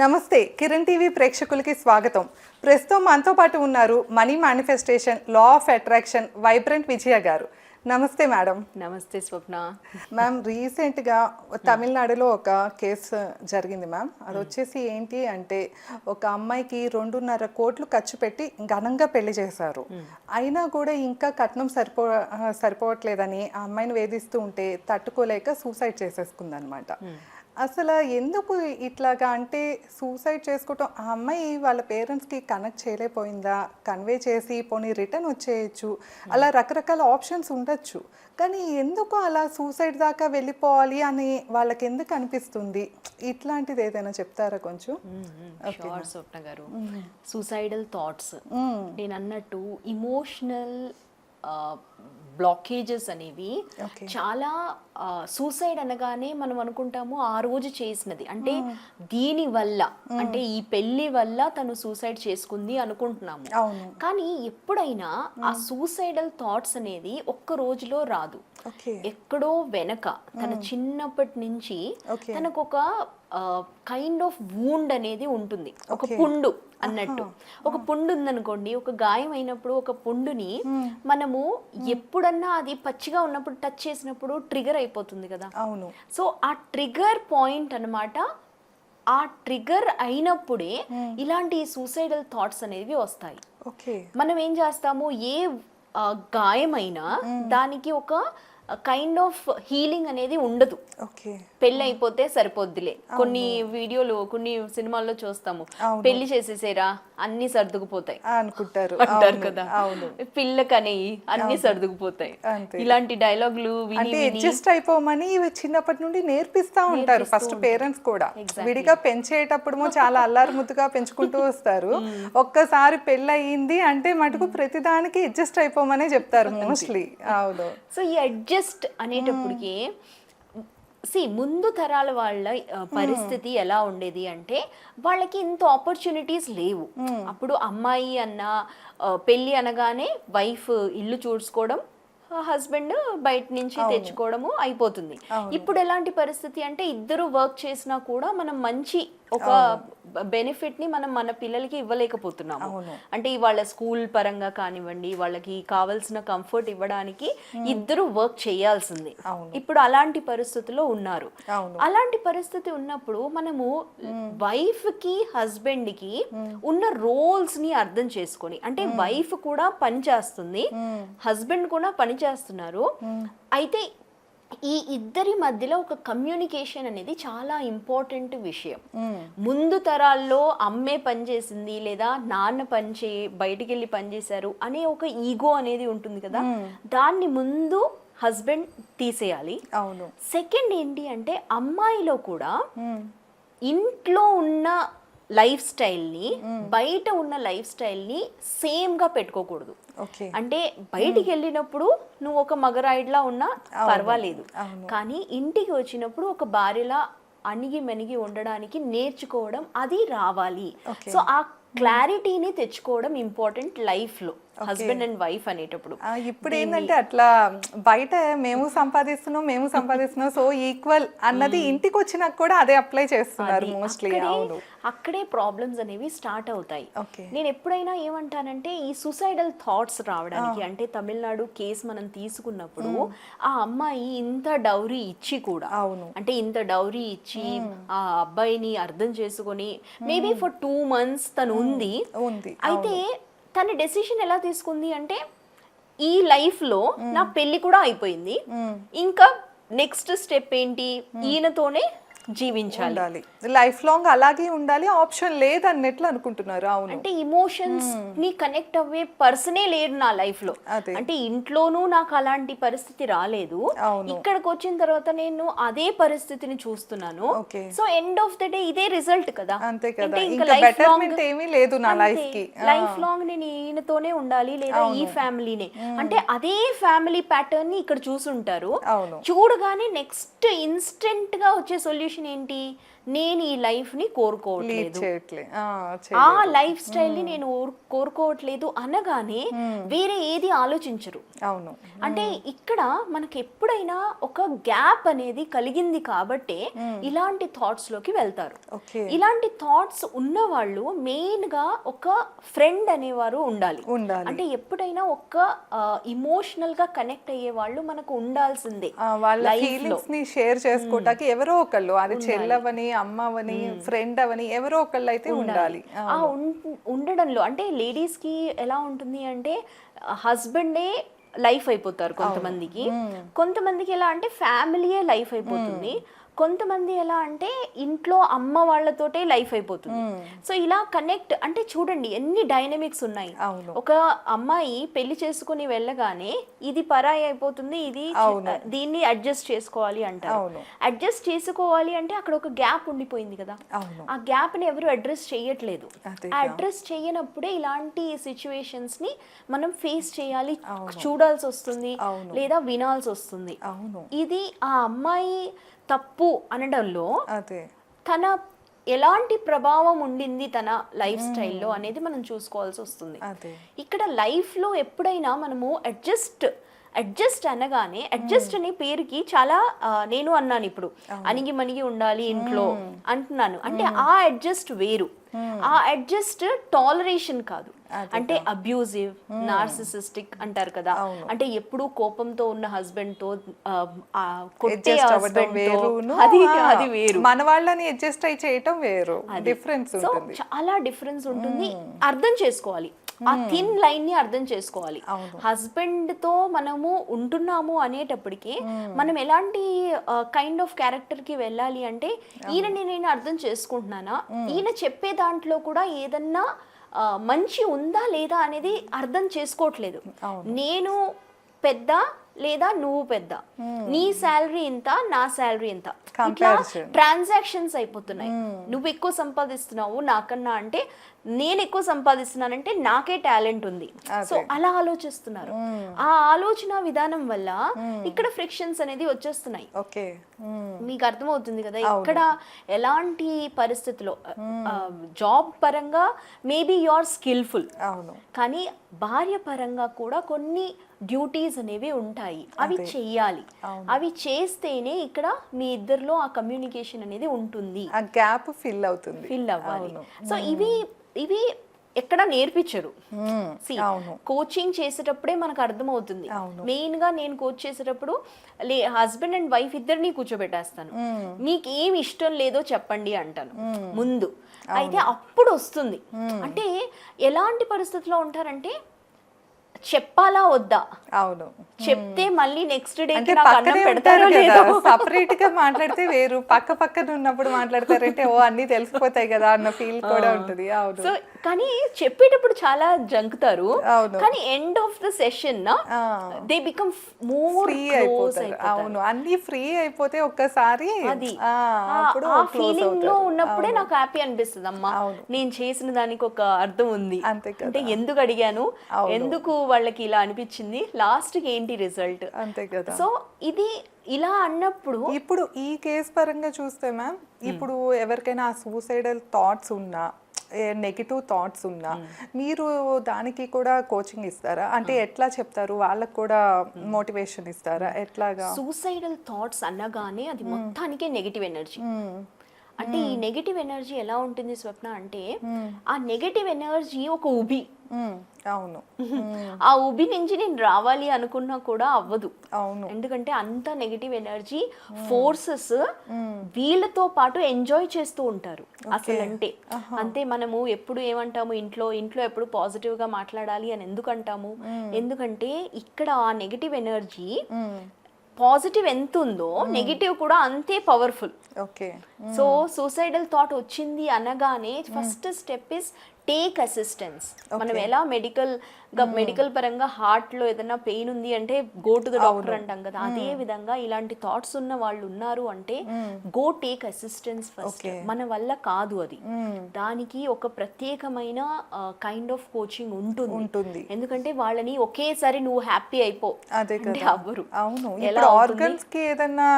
నమస్తే కిరణ్ టీవీ ప్రేక్షకులకి స్వాగతం. ప్రస్తుతం మనతో పాటు ఉన్నారు money manifestation law of attraction vibrant Vijaya garu. నమస్తే మేడం. నమస్తే స్వప్న. మ్యామ్ రీసెంట్గా తమిళనాడులో ఒక కేసు జరిగింది మ్యామ్. అది వచ్చేసి ఏంటి అంటే ఒక అమ్మాయికి రెండున్నర కోట్లు ఖర్చు పెట్టి ఘనంగా పెళ్ళి చేశారు. అయినా కూడా ఇంకా కట్నం సరిపో సరిపోవట్లేదని ఆ అమ్మాయిని వేధిస్తూ ఉంటే తట్టుకోలేక సూసైడ్ చేసేసుకుందనమాట అసలు ఎందుకు ఇట్లాగా అంటే సూసైడ్ చేసుకోవటం? ఆ అమ్మాయి వాళ్ళ పేరెంట్స్కి కనెక్ట్ చేయలేకపోయిందా? కన్వే చేసి పోనీ రిటర్న్ వచ్చేయచ్చు. అలా రకరకాల ఆప్షన్స్ ఉండొచ్చు. కానీ ఎందుకు అలా సూసైడ్ దాకా వెళ్ళిపోవాలి అని వాళ్ళకి ఎందుకు అనిపిస్తుంది? ఇట్లాంటిది ఏదైనా చెప్తారా కొంచెం? Sure Swapna garu. Suicidal thoughts. నేను అన్నట్టు ఇమోషనల్ బ్లాకేజెస్ అనేవి. చాలా సూసైడ్ అనగానే మనం అనుకుంటాము ఆ రోజు చేసినది. అంటే దీని వల్ల అంటే ఈ పెళ్ళి వల్ల తను సూసైడ్ చేసుకుంది అనుకుంటున్నాము. కానీ ఎప్పుడైనా ఆ సూసైడల్ థాట్స్ అనేది ఒక్క రోజులో రాదు. ఎక్కడో వెనక తన చిన్నప్పటి నుంచి. తనకు ఒక కైండ్ ఆఫ్ వూండ్ అనేది ఉంటుంది. ఒక పుండు అన్నట్టు. ఒక పుండు ఉందనుకోండి ఒక గాయం అయినప్పుడు ఒక పుండుని మనము ఎప్పుడన్నా అది పచ్చిగా ఉన్నప్పుడు టచ్ చేసినప్పుడు ట్రిగర్ అయిపోతుంది కదా. అవును. సో ఆ ట్రిగర్ పాయింట్ అన్నమాట ఆ ట్రిగర్ అయినప్పుడే ఇలాంటి సూసైడల్ థాట్స్ అనేవి వస్తాయి. మనం ఏం చేస్తాము? ఏ గాయమైనా దానికి ఒక కైండ్ ఆఫ్ హీలింగ్ అనేది ఉండదు. ఓకే. పెళ్ళి అయిపోతే సరిపోద్దిలే. కొన్ని వీడియోలు కొన్ని సినిమాల్లో చూస్తాము. పెళ్ళి చేసేసేరా అన్ని సర్దుకుపోతాయి. అనుకుంటారు. అంటారు కదా. పిల్లకని అన్ని సర్దుకుపోతాయి. ఇలాంటి డైలాగులు అడ్జస్ట్ అయిపోమని చిన్నప్పటి నుండి నేర్పిస్తా ఉంటారు. ఫస్ట్ పేరెంట్స్ కూడా. విడిగా పెంచేటప్పుడేమో చాలా అల్లారు ముద్దుగా పెంచుకుంటూ వస్తారు. ఒక్కసారి పెళ్ళి అయ్యింది అంటే మటుకు ప్రతిదానికి అడ్జస్ట్ అయిపోమనే చెప్తారు మోస్ట్లీ అవును. సో ఈ అడ్జస్ట్ అనేటప్పటికి సి ముందు తరాల వాళ్ళ పరిస్థితి ఎలా ఉండేది అంటే వాళ్ళకి ఇంత ఆపర్చునిటీస్ లేవు. అప్పుడు అమ్మాయి అన్న పెళ్ళి అనగానే వైఫ్ ఇల్లు చూసుకోవడం హస్బెండ్ బయట నుంచి తెచ్చుకోవడము అయిపోతుంది. ఇప్పుడు ఎలాంటి పరిస్థితి అంటే ఇద్దరు వర్క్ చేసినా కూడా మనం మంచి ఒక బెనిఫిట్ని మనం మన పిల్లలకి ఇవ్వలేకపోతున్నాము. అంటే వాళ్ళ స్కూల్ పరంగా కానివ్వండి వాళ్ళకి కావాల్సిన కంఫర్ట్ ఇవ్వడానికి ఇద్దరు వర్క్ చేయాల్సింది. ఇప్పుడు అలాంటి పరిస్థితిలో ఉన్నారు. అలాంటి పరిస్థితి ఉన్నప్పుడు మనము వైఫ్కి హస్బెండ్కి ఉన్న రోల్స్ని అర్థం చేసుకొని అంటే వైఫ్ కూడా పని చేస్తుంది హస్బెండ్ కూడా పని చేస్తున్నారు. అయితే ఈ ఇద్దరి మధ్యలో ఒక కమ్యూనికేషన్ అనేది చాలా ఇంపార్టెంట్ విషయం. ముందు తరాల్లో అమ్మే పని చేసింది లేదా నాన్న పని చే బయటికి వెళ్ళి పని చేశారు అనే ఒక ఈగో అనేది ఉంటుంది కదా. దాన్ని ముందు హస్బెండ్ తీసేయాలి. అవును. సెకండ్ ఏంటి అంటే అమ్మాయిలో కూడా. ఇంట్లో ఉన్న లైఫ్ స్టైల్ని బయట ఉన్న లైఫ్ స్టైల్ని సేమ్గా పెట్టుకోకూడదు. ఓకే. అంటే బయటికి వెళ్ళినప్పుడు నువ్వు ఒక మగరాయిడ్లా ఉన్నా పర్వాలేదు. కానీ ఇంటికి వచ్చినప్పుడు ఒక భార్యలా అణిగి మెనిగి ఉండడానికి నేర్చుకోవడం అది రావాలి. సో ఆ క్లారిటీని తెచ్చుకోవడం ఇంపార్టెంట్ లైఫ్లో హస్బెండ్ అండ్ వైఫ్ అనేటప్పుడు. ఇప్పుడు ఏంటంటే అట్లా బయట మేము సంపాదిస్తున్నాం మేము సంపాదిస్తున్నాం సో ఈక్వల్ అన్నది ఇంటికి వచ్చినాక కూడా అదే అప్లై చేస్తున్నారు మోస్ట్లీ అక్కడే అవును. అక్కడే ప్రాబ్లమ్స్ అనేవి స్టార్ట్ అవుతాయి. నేను ఎప్పుడైనా ఏమంటానంటే ఈ సూసైడల్ థాట్స్ రావడానికి అంటే తమిళనాడు కేసు మనం తీసుకున్నప్పుడు ఆ అమ్మాయి ఇంత డౌరీ ఇచ్చి కూడా అవును. అంటే ఇంత డౌరీ ఇచ్చి ఆ అబ్బాయిని అర్థం చేసుకొని మేబీ ఫర్ టూ మంత్స్ తను ఉంది. అయితే తన డెసిషన్ ఎలా తీసుకుంది అంటే ఈ లైఫ్లో నా పెళ్ళి కూడా అయిపోయింది. ఇంకా నెక్స్ట్ స్టెప్ ఏంటి? ఈయనతోనే జీవించాలి. లైఫ్ లాంగ్ అలాగే ఉండాలి ఆప్షన్ లేదన్నట్లు అనుకుంటున్నారు. అవును. అంటే ఇమోషన్స్ని కనెక్ట్ అవ్వే పర్సనే లేరు నా లైఫ్లో. అంటే ఇంట్లోనూ నాకు అలాంటి పరిస్థితి రాలేదు. ఇక్కడికి వచ్చిన తర్వాత నేను అదే పరిస్థితిని చూస్తున్నాను. So end of the day ఇదే రిజల్ట్ కదా. అంతే కదా. ఇంకా long- ఏమీ లేదు నా లైఫ్కి. లైఫ్ లాంగ్ నేను ఈయనతోనే ఉండాలి లేదా ఈ ఫ్యామిలీనే అంటే అదే ఫ్యామిలీ ప్యాటర్న్ని ఇక్కడ చూసుంటారు. చూడగానే నెక్స్ట్ ఇన్స్టెంట్గా వచ్చే సొల్యూషన్ ఏంటి? నేను ఈ లైఫ్ని కోరుకోవట్లేదు. ఆ. లైఫ్ స్టైల్ని నేను కోరుకోవట్లేదు అనగానే వేరే ఏది ఆలోచించరు. అవును. అంటే ఇక్కడ మనకి ఎప్పుడైనా ఒక గ్యాప్ అనేది కలిగింది కాబట్టే ఇలాంటి థాట్స్లోకి వెళ్తారు. ఇలాంటి థాట్స్ ఉన్న వాళ్ళు మెయిన్గా ఒక ఫ్రెండ్ అనేవారు ఉండాలి. ఉండాలి. అంటే ఎప్పుడైనా ఒక ఇమోషనల్గా కనెక్ట్ అయ్యే వాళ్ళు మనకు ఉండాల్సిందే. వాళ్ళ. ఫీలింగ్స్ని షేర్ చేసుకోవటానికి ఎవరో ఒకళ్ళు. అది చెల్లవని అమ్మవని ఫ్రెండ్ అవని ఎవరో ఒకళ్ళు అయితే ఉండాలి. ఉండడంలో అంటే లేడీస్కి ఎలా ఉంటుంది అంటే హస్బెండే లైఫ్ అయిపోతారు కొంతమందికి. కొంతమందికి ఎలా అంటే ఫ్యామిలీయే లైఫ్ అయిపోతుంది. కొంతమంది ఎలా అంటే ఇంట్లో అమ్మ వాళ్ళతోటే లైఫ్ అయిపోతుంది. సో ఇలా కనెక్ట్ అంటే చూడండి ఎన్ని డైనమిక్స్ ఉన్నాయి. ఒక అమ్మాయి పెళ్ళి చేసుకుని వెళ్ళగానే ఇది పరాయి అయిపోతుంది ఇది. దీన్ని అడ్జస్ట్ చేసుకోవాలి అంటారు. అడ్జస్ట్ చేసుకోవాలి అంటే అక్కడ ఒక గ్యాప్ ఉండిపోయింది కదా. ఆ గ్యాప్ని ఎవరు అడ్రస్ చేయట్లేదు. ఆ అడ్రస్ చేయనప్పుడే ఇలాంటి సిచ్యువేషన్స్ని మనం ఫేస్ చేయాలి. చూడాల్సి వస్తుంది. లేదా వినాల్సి వస్తుంది. ఇది ఆ అమ్మాయి తప్పు అనడంలో అదే. తన ఎలాంటి ప్రభావం ఉండింది తన లైఫ్ స్టైల్లో అనేది మనం చూసుకోవాల్సి వస్తుంది. ఇక్కడ లైఫ్లో ఎప్పుడైనా మనము అడ్జస్ట్ అడ్జస్ట్ అనగానే అడ్జస్ట్ అనే పేరుకి చాలా నేను అన్నాను ఇప్పుడు. అణిగి మణిగి ఉండాలి ఇంట్లో అంటున్నాను. అంటే ఆ అడ్జస్ట్ వేరు. ఆ అడ్జస్ట్ టాలరేషన్ కాదు. అంటే అబ్యూజివ్ నార్సిసిస్టిక్ అంటారు కదా. అంటే ఎప్పుడు కోపంతో ఉన్న హస్బెండ్తో కొట్టే వేరును. అది అది వేరు. మన వాళ్ళని అడ్జస్ట్ అయి చేయటం వేరు. డిఫరెన్స్ ఉంటుంది. చాలా డిఫరెన్స్ ఉంటుంది. అర్థం చేసుకోవాలి. ఆ థిన్ లైన్ని అర్థం చేసుకోవాలి. హస్బెండ్తో మనము ఉంటున్నాము అనేటప్పటికి మనం ఎలాంటి కైండ్ ఆఫ్ క్యారెక్టర్కి వెళ్ళాలి అంటే ఈయనని నేను అర్థం చేసుకుంటున్నానా? ఈయన చెప్పే దాంట్లో కూడా ఏదన్నా మంచి ఉందా లేదా అనేది అర్థం చేసుకోవట్లేదు. నేను పెద్ద లేదా నువ్వు పెద్ద. నీ శాలరీ ఇంత నా శాలరీ ఇంత. ఇట్లా. ట్రాన్సాక్షన్స్ అయిపోతున్నాయి. నువ్వు ఎక్కువ సంపాదిస్తున్నావు నాకన్నా అంటే నేను ఎక్కువ సంపాదిస్తున్నానంటే నాకే టాలెంట్ ఉంది. సో అలా ఆలోచిస్తున్నారు. ఆ ఆలోచన విధానం వల్ల ఇక్కడ ఫ్రిక్షన్స్ అనేది వచ్చేస్తున్నాయి. ఓకే మీకు అర్థమవుతుంది కదా ఇక్కడ ఎలాంటి పరిస్థితిలో జాబ్ పరంగా మేబీ యు ఆర్ స్కిల్ఫుల్ కానీ భార్య పరంగా కూడా కొన్ని డ్యూటీస్ అనేవి ఉంటాయి. అవి చెయ్యాలి. అవి చేస్తేనే ఇక్కడ మీ ఇద్దరిలో ఆ కమ్యూనికేషన్ అనేది ఉంటుంది. ఆ గ్యాప్ ఫిల్ అవుతుంది. ఫిల్ అవ్వాలి. సో ఇవి ఇవి ఎక్కడ నేర్పించరు. కోచింగ్ చేసేటప్పుడే మనకు అర్థమవుతుంది. మెయిన్గా నేను కోచ్ చేసేటప్పుడు లే హస్బెండ్ అండ్ వైఫ్ ఇద్దరిని కూర్చోబెట్టేస్తాను. మీకు ఏమి ఇష్టం లేదో చెప్పండి అంటాను. ముందు. అయితే అప్పుడు వస్తుంది. అంటే ఎలాంటి పరిస్థితిలో ఉంటారంటే చెప్పాలా వద్దా? అవును. చెప్తే మళ్ళీ నెక్స్ట్ డే అంటే పక్కనే పెడతారో లేదో. సపరేట్గా మాట్లాడితే వేరు. పక్క పక్కన ఉన్నప్పుడు మాట్లాడతారంటే ఓ అన్ని తెలిసిపోతాయి కదా అన్న ఫీల్ కూడా ఉంటుంది. అవును. సో కానీ చెప్పేటప్పుడు చాలా జంకుతారు. కానీ end of the session. They become more free అయిపోతారు. అవును. అన్ని ఫ్రీ అయిపోతే ఒక్కసారి అది. అప్పుడు ఫీలింగ్లో ఉన్నప్పుడే నాకు హ్యాపీ అనిపిస్తుంది అమ్మా. నేను చేసిన దానికి ఒక అర్థం ఉంది. అంటే ఎందుకు అడిగాను. ఎందుకు వాళ్ళకి ఇలా అనిపించింది? లాస్ట్కి ఏంటి రిజల్ట్ అంతే కదా. సో ఇది ఇలా అన్నప్పుడు ఇప్పుడు ఈ కేస్ పరంగా చూస్తే మ్యామ్ ఇప్పుడు ఎవరికైనా సూసైడల్ థాట్స్ ఉన్నా నెగిటివ్ థాట్స్ ఉన్నా మీరు దానికి కూడా కోచింగ్ ఇస్తారా? అంటే ఎట్లా చెప్తారు? వాళ్ళకు కూడా మోటివేషన్ ఇస్తారా? ఎట్లాగా? సూసైడల్ థాట్స్ అనగానే అది మొత్తానికే నెగిటివ్ ఎనర్జీ అంటే ఈ నెగిటివ్ ఎనర్జీ ఎలా ఉంటుంది స్వప్న అంటే ఆ నెగిటివ్ ఎనర్జీ ఒక ఉబి. అవును. ఆ ఉబి నుంచి నేను రావాలి అనుకున్నా కూడా అవ్వదు. అవును. ఎందుకంటే అంత నెగిటివ్ ఎనర్జీ ఫోర్సెస్ వీళ్ళతో పాటు ఎంజాయ్ చేస్తూ ఉంటారు అసలు అంటే అంతే మనము ఎప్పుడు ఏమంటాము? ఇంట్లో ఇంట్లో ఎప్పుడు పాజిటివ్గా మాట్లాడాలి అని ఎందుకు అంటాము ఎందుకంటే ఇక్కడ ఆ నెగిటివ్ ఎనర్జీ. పాజిటివ్ ఎంత ఉందో నెగిటివ్ కూడా అంతే powerful okay. So suicidal thought వచ్చింది అనగానే first step is take assistance మనం ఎలా మెడికల్ మెడికల్ పరంగా హార్ట్లో ఏదైనా పెయిన్ ఉంది అంటే గో టు ద డాక్టర్ అంటాం కదా. అదే విధంగా ఇలాంటి థాట్స్ ఉన్న వాళ్ళు ఉన్నారు అంటే గో టేక్ అసిస్టెన్స్ ఫస్ట్ మన వల్ల కాదు అది. దానికి ఒక ప్రత్యేకమైన కైండ్ ఆఫ్ కోచింగ్ ఉంటుంది. ఉంటుంది. ఎందుకంటే వాళ్ళని ఒకేసారి నువ్వు హ్యాపీ అయిపో. అదే అంటే అవ్వరు. అవును. ఎలా? ఆర్గన్స్కి ఏదన్నా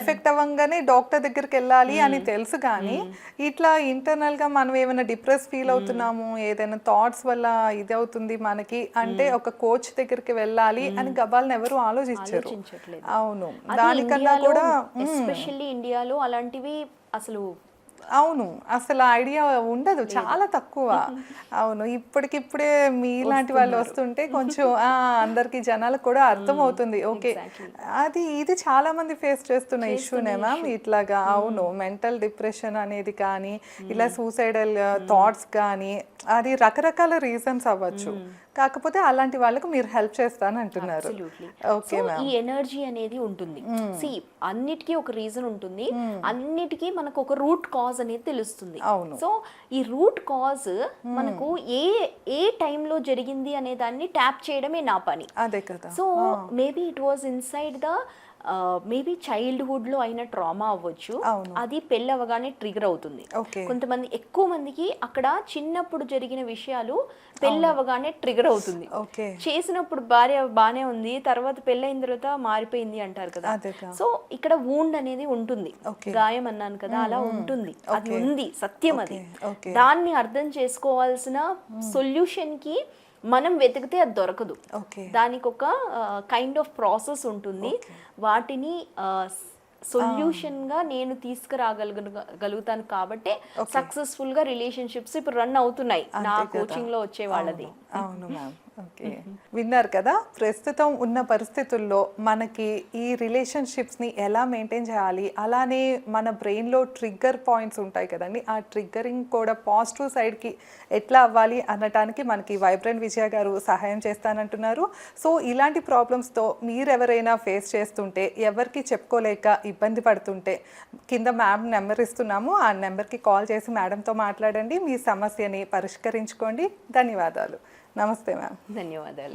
ఎఫెక్ట్ అవ్వంగానే డాక్టర్ దగ్గరికి వెళ్ళాలి అని తెలుసు కానీ ఇట్లా ఇంటర్నల్గా మనం ఏమైనా డిప్రెస్ ఫీల్ అవుతున్నాము ఏదైనా థాట్స్ వల్ల ఇది అవుతుంది మనకి. అంటే ఒక కోచ్ దగ్గరికి వెళ్ళాలి అని గబాల్ని ఎవరు ఆలోచించరు. అవును. దానికన్నా కూడా ఎస్పెషల్లీ ఇండియాలో అలాంటివి అసలు అవును అసలు ఐడియా ఉండదు చాలా తక్కువ. అవును ఇప్పటికిప్పుడే మీలాంటి వాళ్ళు వస్తుంటే కొంచెం అందరికి జనాలకు కూడా అర్థం అవుతుంది. ఓకే. అది ఇది చాలా మంది ఫేస్ చేస్తున్న ఇష్యూనే మ్యామ్ ఇట్లాగా అవును మెంటల్ డిప్రెషన్ అనేది కానీ ఇలా సూసైడల్ థాట్స్ కానీ అది రకరకాల రీజన్స్ అవ్వచ్చు. కాకపోతే అలాంటి వాళ్ళకు మీరు హెల్ప్ చేస్తాను అంటున్నారు. ఓకే ఈ ఎనర్జీ అనేది ఉంటుంది. సి అన్నిటికీ ఒక రీజన్ ఉంటుంది. అన్నిటికీ మనకు ఒక రూట్ కాజ్ అనేది తెలుస్తుంది. అవును. సో ఈ రూట్ కాజ్ మనకు ఏ ఏ టైంలో జరిగింది అనే దాన్ని ట్యాప్ చేయడమే నా పని. అదే కదా. So maybe it was inside the maybe చైల్డ్హుడ్లో అయిన ట్రామా అవ్వచ్చు. అది పెళ్ళి అవ్వగానే ట్రిగర్ అవుతుంది కొంతమంది ఎక్కువ మందికి అక్కడ చిన్నప్పుడు జరిగిన విషయాలు పెళ్ళి అవ్వగానే ట్రిగర్ అవుతుంది. చేసినప్పుడు భార్య బానే ఉంది తర్వాత పెళ్ళైన తర్వాత మారిపోయింది అంటారు కదా. సో ఇక్కడ వూండ్ అనేది ఉంటుంది. గాయం అన్నాను కదా అలా ఉంటుంది. అది ఉంది సత్యం అది. దాన్ని అర్థం చేసుకోవాల్సిన సొల్యూషన్కి మనం వెతికితే అది దొరకదు. దానికి ఒక కైండ్ ఆఫ్ ప్రాసెస్ ఉంటుంది. వాటిని సొల్యూషన్గా నేను తీసుకురాగలుగుతాను కాబట్టి సక్సెస్ఫుల్గా రిలేషన్షిప్స్ ఇప్పుడు రన్ అవుతున్నాయి. నా కోచింగ్లో వచ్చే వాళ్ళది. అవును. Ma'am okay. విన్నారు కదా ప్రస్తుతం ఉన్న పరిస్థితుల్లో మనకి ఈ రిలేషన్షిప్స్ని ఎలా మెయింటైన్ చేయాలి? అలానే మన బ్రెయిన్లో ట్రిగ్గర్ పాయింట్స్ ఉంటాయి కదండి. ఆ ట్రిగ్గరింగ్ కూడా పాజిటివ్ సైడ్కి ఎట్లా అవ్వాలి అనటానికి మనకి వైబ్రెంట్ విజయ గారు సహాయం చేస్తానంటున్నారు. సో ఇలాంటి ప్రాబ్లమ్స్తో మీరు ఎవరైనా ఫేస్ చేస్తుంటే ఎవరికి చెప్పుకోలేక ఇబ్బంది పడుతుంటే కింద మ్యామ్ నెంబర్ ఇస్తున్నాము ఆ నెంబర్కి కాల్ చేసి మేడంతో మాట్లాడండి మీ సమస్యని పరిష్కరించుకోండి. ధన్యవాదాలు. నమస్తే మ్యామ్. ధన్యవాదాలు.